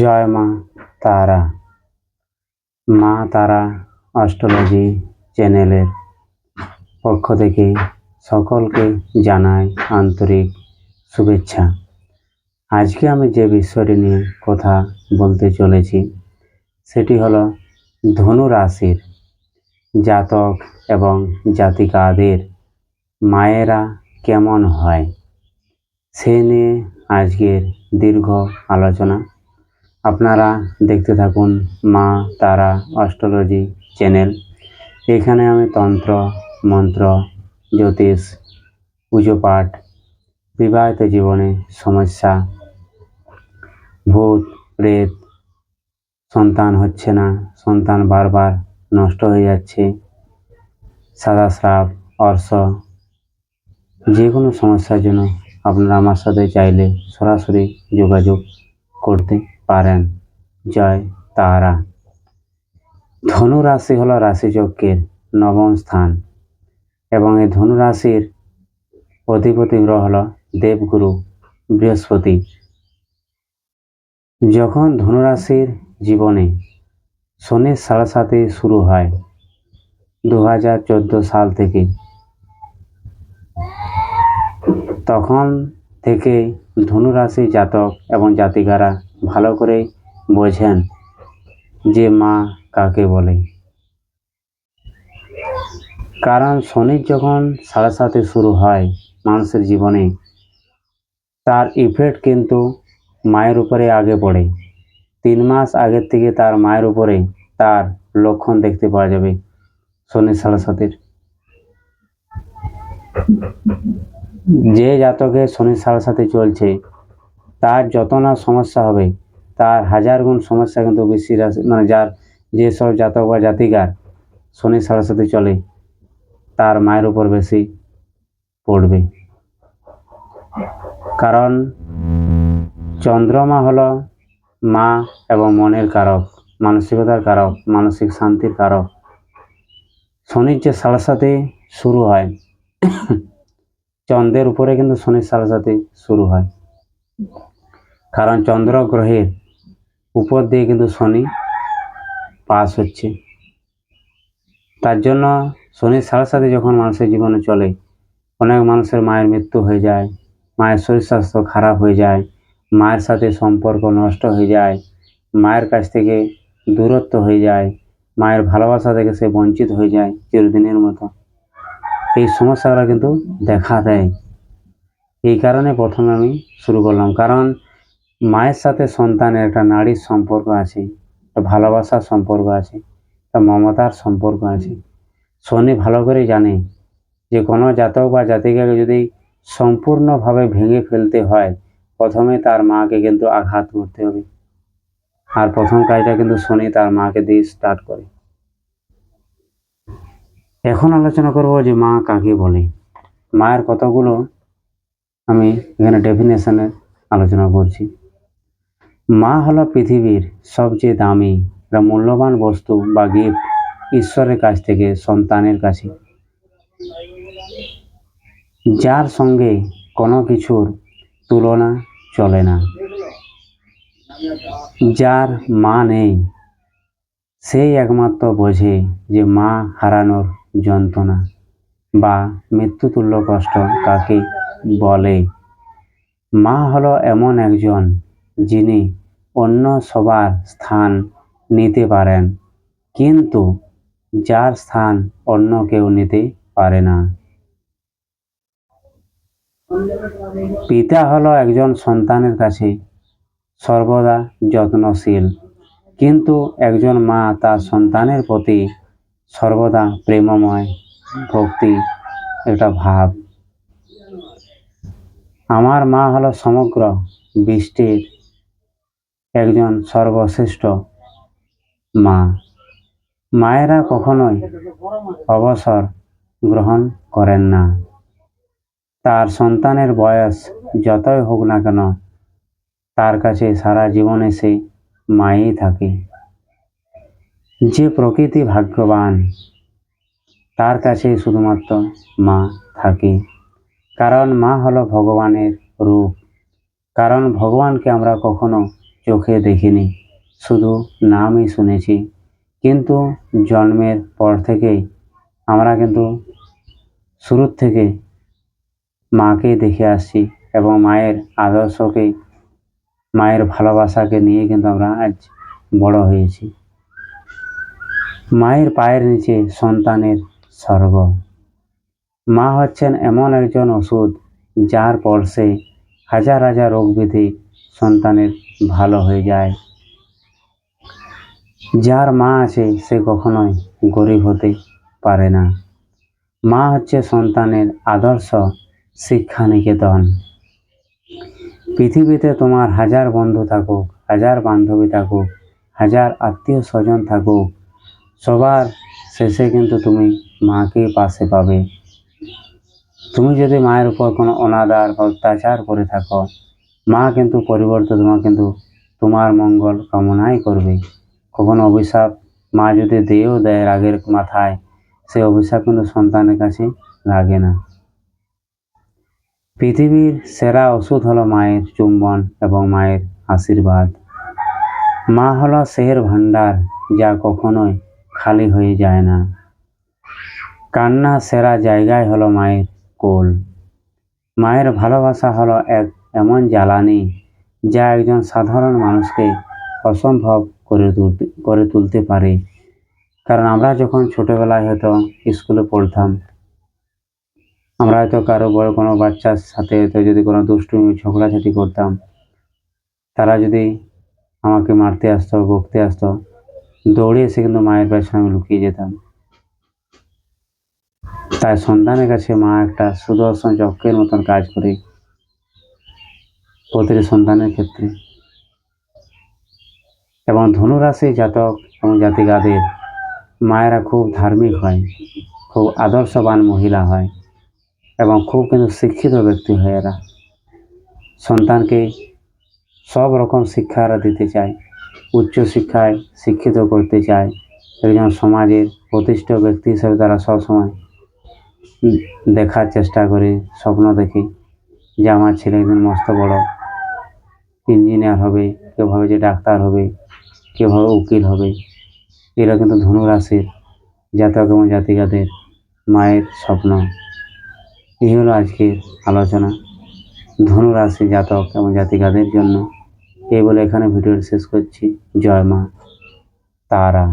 জয় মা তারা। মা তারা অস্ট্রোলজি চ্যানেলের পক্ষ থেকে সকলকে জানাই আন্তরিক শুভেচ্ছা। আজকে আমি যে বিষয়টি নিয়ে কথা বলতে চলেছি, সেটি হলো ধনু রাশির জাতক এবং জাতিকাদের মায়েরা কেমন হয়, সে নিয়ে আজকের দীর্ঘ আলোচনা। আপনারা দেখতে থাকুন মা তারা অস্ট্রোলজি চ্যানেল। এখানে আমি তন্ত্র, মন্ত্র, জ্যোতিষ, পুজো পাঠ, বিবাহিত জীবনে সমস্যা, ভূত, প্রেত, সন্তান হচ্ছে না, সন্তান বারবার নষ্ট হয়ে যাচ্ছে সাদা স্রাব অর্শ যে কোনো সমস্যার জন্য আপনারা আমার সাথে চাইলে সরাসরি যোগাযোগ করতে পারেন। জয় তারা। ধনু রাশি হলো রাশিচক্রের নবম স্থান এবং এই ধনু রাশির অধিপতি গ্রহ হলো দেবগুরু বৃহস্পতি। যখন ধনুরাশির জীবনে শনির সাড়ে সাথে শুরু হয় দু হাজার চোদ্দ সাল থেকে, তখন থেকে ধনুরাশি জাতক এবং জাতিকারা ভালো করে বোঝেন যে মা কাকে বলে। কারণ শনির যখন সাড়ে সাথে শুরু হয় মানুষের জীবনে, তার ইফেক্ট কিন্তু মায়ের উপরে আগে পড়ে। তিন মাস আগের থেকে তার মায়ের উপরে তার লক্ষণ দেখতে পাওয়া যাবে শনির সাড়ে সাতের। যে জাতকে শনি সাড়ে সাথে চলছে তার যত না সমস্যা হবে, তার হাজার গুণ সমস্যা কিন্তু বেশি রাশি মানে যার যেসব জাতক বা জাতিকার শনি সাথে চলে, তার মায়ের উপর বেশি পড়বে। কারণ চন্দ্রমা হলো মা এবং মনের কারক, মানসিকতার কারক, মানসিক শান্তির কারক। শনির যে সাথে শুরু হয়, চন্দ্রের উপরে কিন্তু শনির সাড়ে শুরু হয়। কারণ চন্দ্র গ্রহের উপর দিয়ে কিন্তু শনি পাস হচ্ছে। তার জন্য শনির সাড়ে সাথে যখন মানুষের জীবনে চলে, অনেক মানুষের মায়ের মৃত্যু হয়ে যায়, মায়ের শরীর স্বাস্থ্য খারাপ হয়ে যায়, মায়ের সাথে সম্পর্ক নষ্ট হয়ে যায়, মায়ের কাছ থেকে দূরত্ব হয়ে যায়, মায়ের ভালোবাসা থেকে সে বঞ্চিত হয়ে যায় চিরদিনের মতো। এই সমস্যাগুলো কিন্তু দেখা দেয়। এই কারণে প্রথমে আমি শুরু করলাম। কারণ মায়ের সাথে সন্তানের একটা নারীর সম্পর্ক আছে ভালোবাসার সম্পর্ক আছে, একটা মমতার সম্পর্ক আছে। শনি ভালো করে জানে যে কোনো জাতক বা জাতিকাকে যদি সম্পূর্ণভাবে ভেঙে ফেলতে হয়, প্রথমে তার মাকে কিন্তু আঘাত করতে হবে। আর প্রথম কাজটা কিন্তু শনি তার মাকে দিয়ে স্টার্ট করে। এখন আলোচনা করব যে মা কাকে বলে। মায়ের কতগুলো আমি এখানে ডেফিনেশনের আলোচনা করছি। মা হলো পৃথিবীর সবচেয়ে দামি বা মূল্যবান বস্তু বা গিফট ঈশ্বরের কাছ থেকে, সন্তানের কাছে। যার সঙ্গে কোনো কিছুর তুলনা চলে না। যার মা নেই, সেই একমাত্র বোঝে যে মা হারানোর যন্ত্রণা বা মৃত্যুতুল্য কষ্ট কাকে বলে। মা হলো এমন একজন যিনি অন্য সবার স্থান নিতে পারেন, কিন্তু যার স্থান অন্য কেউ নিতে পারে না। পিতা হলো একজন সন্তানের কাছে সর্বদা যত্নশীল, কিন্তু একজন মা তার সন্তানের প্রতি সর্বদা প্রেমময় ভক্তি একটা ভাব। আমার মা হলো সমগ্র বৃষ্টির একজন সর্বশ্রেষ্ঠ মা। মায়েরা কখনোই অবসর গ্রহণ করেন না। তার সন্তানের বয়স যতই হোক না কেন, তার কাছে সারা জীবনে সে মাই থাকে। যে প্রকৃতি ভাগ্যবান, তার কাছে শুধুমাত্র মা থাকে। কারণ মা হলো ভগবানের রূপ। কারণ ভগবানকে আমরা কখনো চোখে দেখিনি। শুধু নামই শুনেছি। কিন্তু জন্মের পর থেকেই আমরা কিন্তু শুরুর থেকে মাকে দেখে আসছি এবং মায়ের আদর্শকে, মায়ের ভালোবাসাকে নিয়ে কিন্তু আমরা আজ বড় হয়েছি। মায়ের পায়ের নিচে সন্তানের স্বর্গ। মা হচ্ছেন এমন একজন ওষুধ যার পরশে হাজার হাজার রোগ ব্যাধি সন্তানের ভালো হয়ে যায়। যার মা আছে, সে কখনোই গরিব হতে পারে না। মা হচ্ছে সন্তানের আদর্শ শিক্ষা নিকেতন পৃথিবীতে তোমার হাজার বন্ধু থাকুক, হাজার বান্ধবী থাকুক, হাজার আত্মীয় স্বজন থাকুক, সবার শেষে কিন্তু তুমি মাকে পাশে পাবে। তুমি যদি মায়ের উপর কোনো অনাদার বা অত্যাচার করে থাকো মা কিন্তু পরিবর্তে তোমার কিন্তু তোমার মঙ্গল কামনাই করবে। কখনো অভিশাপ মা যদি দিয়েও দেয় রাগের মাথায় সেই অভিশাপ কিন্তু সন্তানের কাছে লাগে না। পৃথিবীর সেরা ওষুধ হলো মায়ের চুম্বন এবং মায়ের আশীর্বাদ। মা হলো সেহের ভাণ্ডার যা কখনোই খালি হয়ে যায় না। কান্না সেরা জায়গায় হলো মায়ের কোল। মায়ের ভালোবাসা হলো এক এমন জ্বালানি যা একজন সাধারণ মানুষকে অসম্ভব করে তুলতে করে তুলতে পারে। কারণ আমরা যখন ছোটোবেলায় হয়তো স্কুলে পড়তাম, আমরা হয়তো কারও বড় কোনো বাচ্চার সাথে হয়তো যদি কোনো দুষ্টুমি, ঝগড়াঝাটি করতাম, তারা যদি আমাকে মারতে আসতো, বকতে আসতো, দৌড়ে এসে কিন্তু মায়ের পেছনে আমি লুকিয়ে যেতাম। তাই সন্তানের কাছে মা একটা সুদর্শন চক্রের মতন কাজ করে প্রতিটি সন্তানের ক্ষেত্রে। এবং ধনুরাশি জাতক এবং জাতিকাদের মায়েরা খুব ধার্মিক হয়, খুব আদর্শবান মহিলা হয় এবং খুব কিন্তু শিক্ষিত ব্যক্তি হয় এরা। সন্তানকে সব রকম শিক্ষা দিতে চায়, উচ্চ শিক্ষায় শিক্ষিত করতে চায়। একজন সমাজের প্রতিষ্ঠিত ব্যক্তি হিসেবে তারা সবসময় দেখার চেষ্টা করে, স্বপ্ন দেখে যে আমার ছেলে একদিন মস্ত বড় ইঞ্জিনিয়ার হবে, কেউ ভাবে যে ডাক্তার হবে, কেউ ভাবে উকিল হবে। এরা কিন্তু ধনুরাশির জাতক এবং জাতিকাদের মায়ের স্বপ্ন। এই হলো আজকের আলোচনা। ধনুরাশি জাতক এবং জাতিকাদের জন্য। এই বলে এখানে ভিডিওটি শেষ করছি। জয় মা, তারা।